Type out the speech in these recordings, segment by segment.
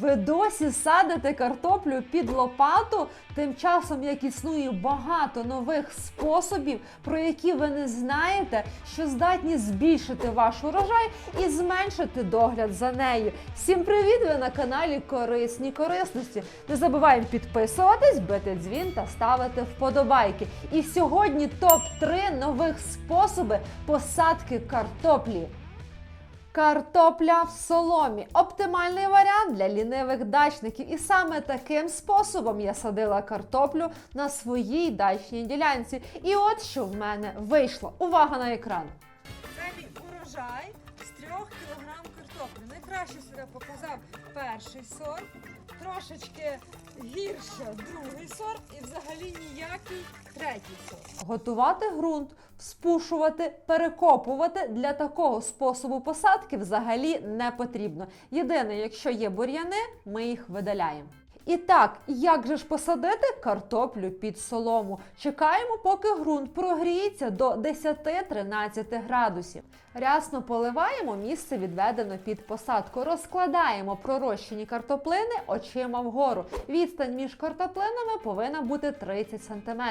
Ви досі садите картоплю під лопату, тим часом як існує багато нових способів, про які ви не знаєте, що здатні збільшити ваш урожай і зменшити догляд за нею. Всім привіт! Ви на каналі Корисні Корисності. Не забуваємо підписуватись, бити дзвін та ставити вподобайки. І сьогодні топ 3 нових способи посадки картоплі. Картопля в соломі оптимальний варіант для лінивих дачників. І саме таким способом я садила картоплю на своїй дачній ділянці. І от що в мене вийшло. Увага на екран. Це урожай з 3 кг Найкраще себе показав перший сорт, трошечки гірше другий сорт і взагалі ніякий третій сорт. Готувати ґрунт, спушувати, перекопувати для такого способу посадки взагалі не потрібно. Єдине, якщо є бур'яни, ми їх видаляємо. І так, як же ж посадити картоплю під солому? Чекаємо, поки ґрунт прогріється до 10-13 градусів. Рясно поливаємо місце відведено під посадку. Розкладаємо пророщені картоплини очима вгору. Відстань між картоплинами повинна бути 30 см.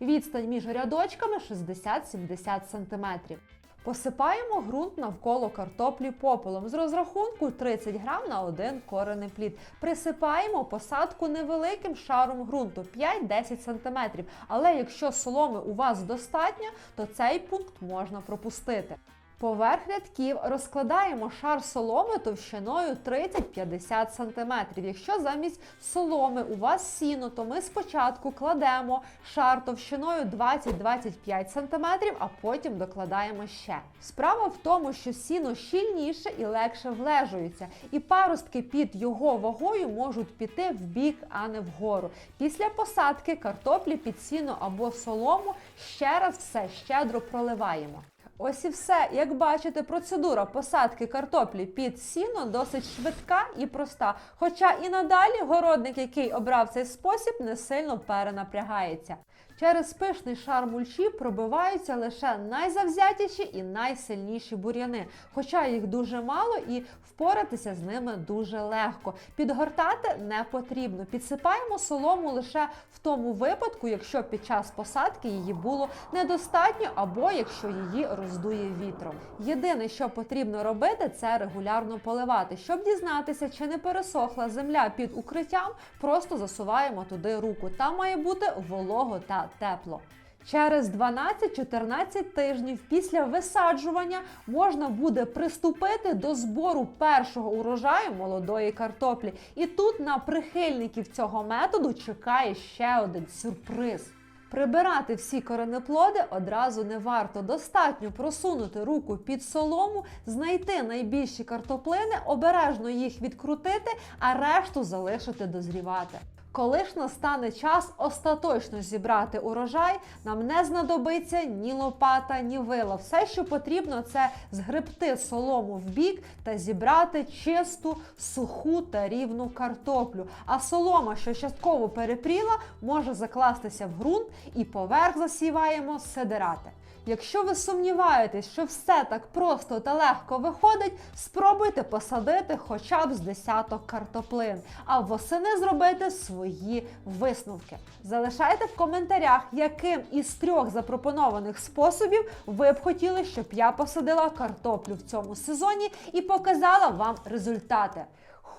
Відстань між рядочками 60-70 см. Посипаємо ґрунт навколо картоплі попелом з розрахунку 30 грам на один корений плід. Присипаємо посадку невеликим шаром ґрунту 5-10 см. Але якщо соломи у вас достатньо, то цей пункт можна пропустити. Поверх рядків розкладаємо шар соломи товщиною 30-50 см. Якщо замість соломи у вас сіно, то ми спочатку кладемо шар товщиною 20-25 см, а потім докладаємо ще. Справа в тому, що сіно щільніше і легше влежується, і паростки під його вагою можуть піти в бік, а не вгору. Після посадки картоплі під сіно або солому ще раз все щедро проливаємо. Ось і все. Як бачите, процедура посадки картоплі під сіно досить швидка і проста. Хоча і надалі городник, який обрав цей спосіб, не сильно перенапрягається. Через пишний шар мульчі пробиваються лише найзавзятіші і найсильніші бур'яни, хоча їх дуже мало і впоратися з ними дуже легко. Підгортати не потрібно. Підсипаємо солому лише в тому випадку, якщо під час посадки її було недостатньо або якщо її роздує вітром. Єдине, що потрібно робити, це регулярно поливати. Щоб дізнатися, чи не пересохла земля під укриттям, просто засуваємо туди руку. Там має бути волого та тепло. Через 12-14 тижнів після висаджування можна буде приступити до збору першого урожаю молодої картоплі. І тут на прихильників цього методу чекає ще один сюрприз. Прибирати всі коренеплоди одразу не варто. Достатньо просунути руку під солому, знайти найбільші картоплини, обережно їх відкрутити, а решту залишити дозрівати. Коли ж настане час остаточно зібрати урожай, нам не знадобиться ні лопата, ні вила. Все, що потрібно, це згребти солому в бік та зібрати чисту, суху та рівну картоплю. А солома, що частково перепріла, може закластися в ґрунт і поверх засіваємо сидирати. Якщо ви сумніваєтесь, що все так просто та легко виходить, спробуйте посадити хоча б з десяток картоплин, а восени зробити свої висновки. Залишайте в коментарях, яким із трьох запропонованих способів ви б хотіли, щоб я посадила картоплю в цьому сезоні і показала вам результати.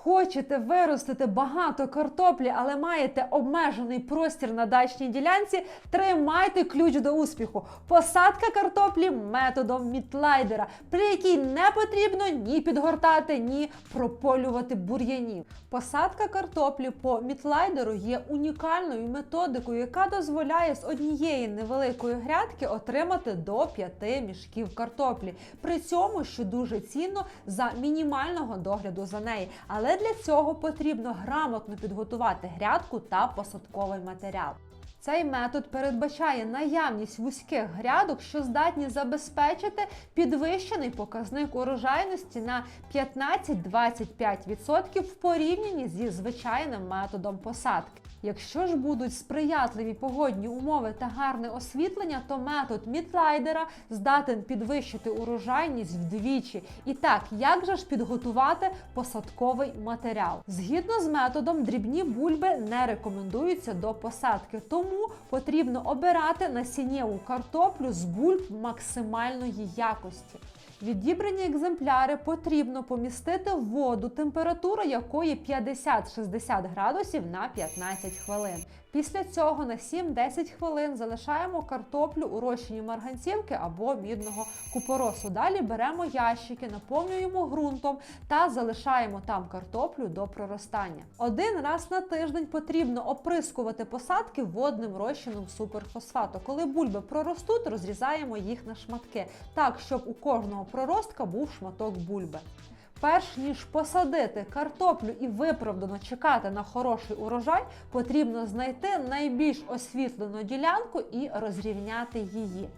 Хочете виростити багато картоплі, але маєте обмежений простір на дачній ділянці, тримайте ключ до успіху. Посадка картоплі методом мітлайдера, при якій не потрібно ні підгортати, ні прополювати бур'янів. Посадка картоплі по мітлайдеру є унікальною методикою, яка дозволяє з однієї невеликої грядки отримати до 5 мішків картоплі. При цьому, що дуже цінно, за мінімального догляду за неї. Але для цього потрібно грамотно підготувати грядку та посадковий матеріал. Цей метод передбачає наявність вузьких грядок, що здатні забезпечити підвищений показник урожайності на 15-25% в порівнянні зі звичайним методом посадки. Якщо ж будуть сприятливі погодні умови та гарне освітлення, то метод мітлайдера здатен підвищити урожайність вдвічі. І так, як же ж підготувати посадковий матеріал? Згідно з методом, дрібні бульби не рекомендуються до посадки, тому потрібно обирати насіннєву картоплю з бульб максимальної якості. Відібрані екземпляри потрібно помістити в воду, температура якої 50-60 градусів на 15 хвилин. Після цього на 7-10 хвилин залишаємо картоплю у розчині марганцівки або мідного купоросу. Далі беремо ящики, наповнюємо ґрунтом та залишаємо там картоплю до проростання. Один раз на тиждень потрібно оприскувати посадки водним розчином суперфосфату. Коли бульби проростуть, розрізаємо їх на шматки, так щоб у кожного проростка був шматок бульби. Перш ніж посадити картоплю і виправдано чекати на хороший урожай, потрібно знайти найбільш освітлену ділянку і розрівняти її.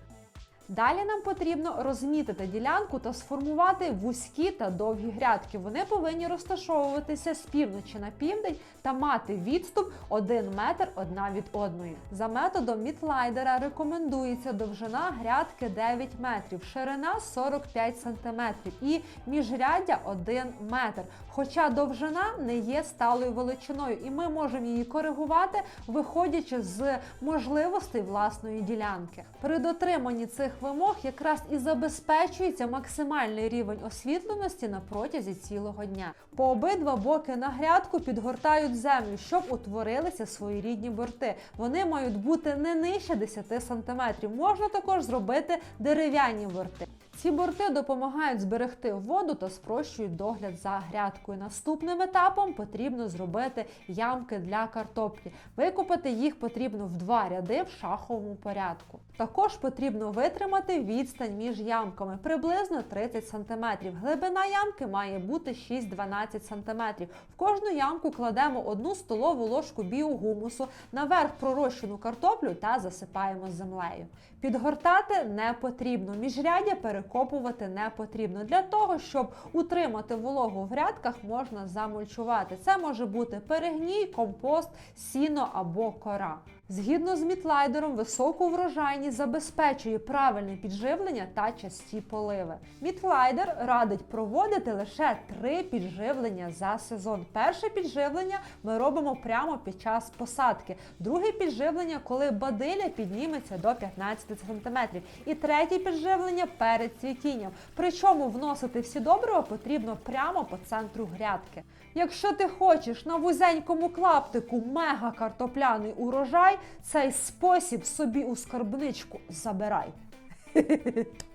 Далі нам потрібно розмітити ділянку та сформувати вузькі та довгі грядки. Вони повинні розташовуватися з півночі на південь та мати відступ 1 метр одна від одної. За методом мітлайдера рекомендується довжина грядки 9 метрів, ширина 45 см і міжряддя 1 метр. Хоча довжина не є сталою величиною, і ми можемо її коригувати, виходячи з можливостей власної ділянки. При дотриманні цих вимог якраз і забезпечується максимальний рівень освітленості на протязі цілого дня. По обидва боки на грядку підгортають землю, щоб утворилися своєрідні борти. Вони мають бути не нижче 10 см. Можна також зробити дерев'яні борти. Ці борти допомагають зберегти воду та спрощують догляд за грядкою. Наступним етапом потрібно зробити ямки для картоплі. Викопати їх потрібно в два ряди в шаховому порядку. Також потрібно витримати відстань між ямками приблизно 30 см. Глибина ямки має бути 6-12 см. В кожну ямку кладемо одну столову ложку біогумусу, наверх пророщену картоплю та засипаємо землею. Підгортати не потрібно, міжряддя перекопувати не потрібно. Для того, щоб утримати вологу в грядках, можна замульчувати. Це може бути перегній, компост, сіно або кора. Згідно з мітлайдером, високу врожайність забезпечує правильне підживлення та часті поливи. Мітлайдер радить проводити лише три підживлення за сезон. Перше підживлення ми робимо прямо під час посадки. Друге підживлення, коли бадиля підніметься до 15 см. І третє підживлення перед цвітінням. Причому вносити всі добрива потрібно прямо по центру грядки. Якщо ти хочеш на вузенькому клаптику мега картопляний урожай, цей спосіб собі у скарбничку забирай.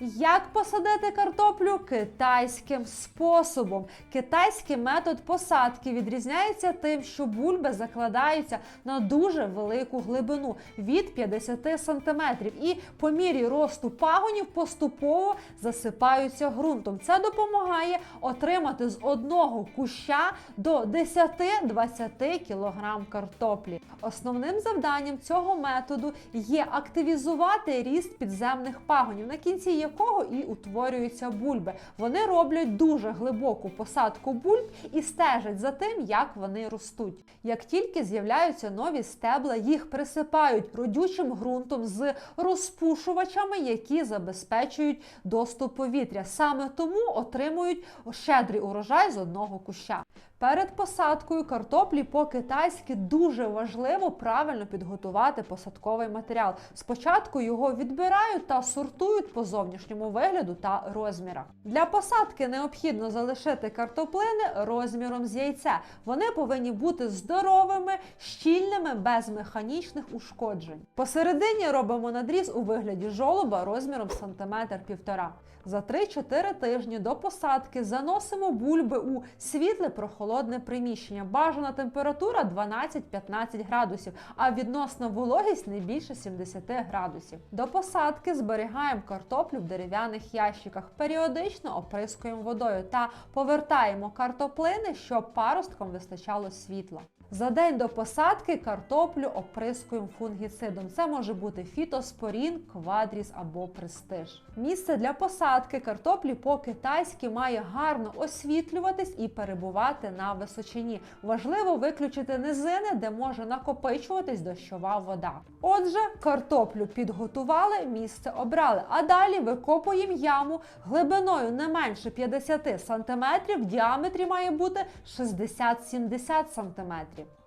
Як посадити картоплю китайським способом? Китайський метод посадки відрізняється тим, що бульби закладаються на дуже велику глибину від 50 см і по мірі росту пагонів поступово засипаються ґрунтом. Це допомагає отримати з одного куща до 10-20 кг картоплі. Основним завданням цього методу є активізувати ріст підземних пагонів, на кінці якого і утворюються бульби. Вони роблять дуже глибоку посадку бульб і стежать за тим, як вони ростуть. Як тільки з'являються нові стебла, їх присипають родючим ґрунтом з розпушувачами, які забезпечують доступ повітря. Саме тому отримують щедрий урожай з одного куща. Перед посадкою картоплі по-китайськи дуже важливо правильно підготувати посадковий матеріал. Спочатку його відбирають та сортують по зовнішньому вигляду та розмірах. Для посадки необхідно залишити картоплини розміром з яйця. Вони повинні бути здоровими, щільними, без механічних ушкоджень. Посередині робимо надріз у вигляді жолоба розміром сантиметр півтора. За 3-4 тижні до посадки заносимо бульби у світле прохолодне приміщення. Бажана температура 12-15 градусів, а відносна вологість не більше 70 градусів. До посадки зберігаємо картоплю в дерев'яних ящиках, періодично оприскуємо водою та повертаємо картоплини, щоб паросткам вистачало світла. За день до посадки картоплю оприскуємо фунгіцидом. Це може бути фітоспорін, квадріс або престиж. Місце для посадки картоплі по-китайськи має гарно освітлюватись і перебувати на височині. Важливо виключити низини, де може накопичуватись дощова вода. Отже, картоплю підготували, місце обрали, а далі викопуємо яму глибиною не менше 50 см, в діаметрі має бути 60-70 см.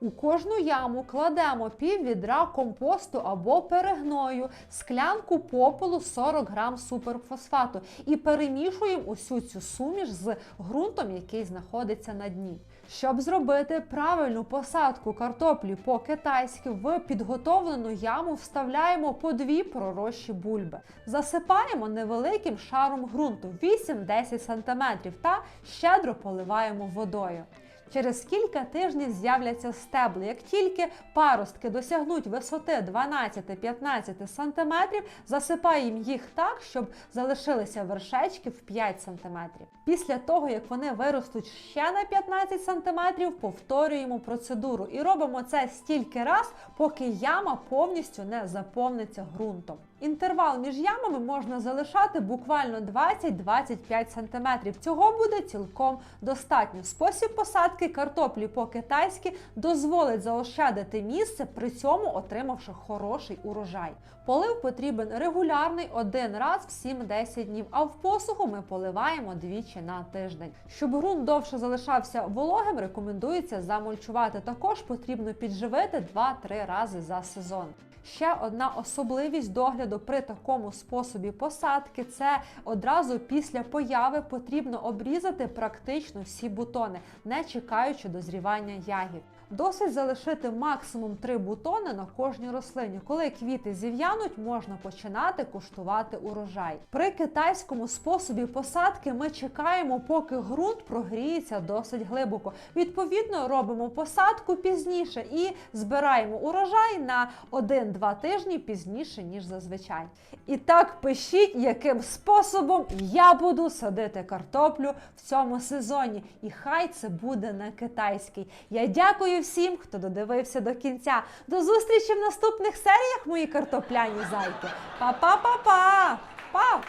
У кожну яму кладемо пів відра компосту або перегною, склянку попелу 40 грам суперфосфату і перемішуємо усю цю суміш з ґрунтом, який знаходиться на дні. Щоб зробити правильну посадку картоплі по-китайськи, в підготовлену яму вставляємо по дві пророщі бульби. Засипаємо невеликим шаром ґрунту 8-10 см та щедро поливаємо водою. Через кілька тижнів з'являться стебли. Як тільки паростки досягнуть висоти 12-15 см, засипаємо їх так, щоб залишилися вершечки в 5 см. Після того, як вони виростуть ще на 15 см, повторюємо процедуру і робимо це стільки раз, поки яма повністю не заповниться ґрунтом. Інтервал між ямами можна залишати буквально 20-25 см. Цього буде цілком достатньо. Спосіб посадки картоплі по-китайськи дозволить заощадити місце, при цьому отримавши хороший урожай. Полив потрібен регулярний один раз в 7-10 днів, а в посуху ми поливаємо двічі на тиждень. Щоб ґрунт довше залишався вологим, рекомендується замульчувати. Також потрібно підживити 2-3 рази за сезон. Ще одна особливість догляду при такому способі посадки це одразу після появи потрібно обрізати практично всі бутони, не чекаючи дозрівання ягід. Досить залишити максимум 3 бутони на кожній рослині. Коли квіти зів'януть, можна починати куштувати урожай. При китайському способі посадки ми чекаємо, поки ґрунт прогріється досить глибоко. Відповідно, робимо посадку пізніше і збираємо урожай на 1-2 тижні пізніше, ніж зазвичай. І так пишіть, яким способом я буду садити картоплю в цьому сезоні. І хай це буде не китайський. Я дякую всім, хто додивився до кінця. До зустрічі в наступних серіях, мої картопляні зайки. Па-па-па-па! Па!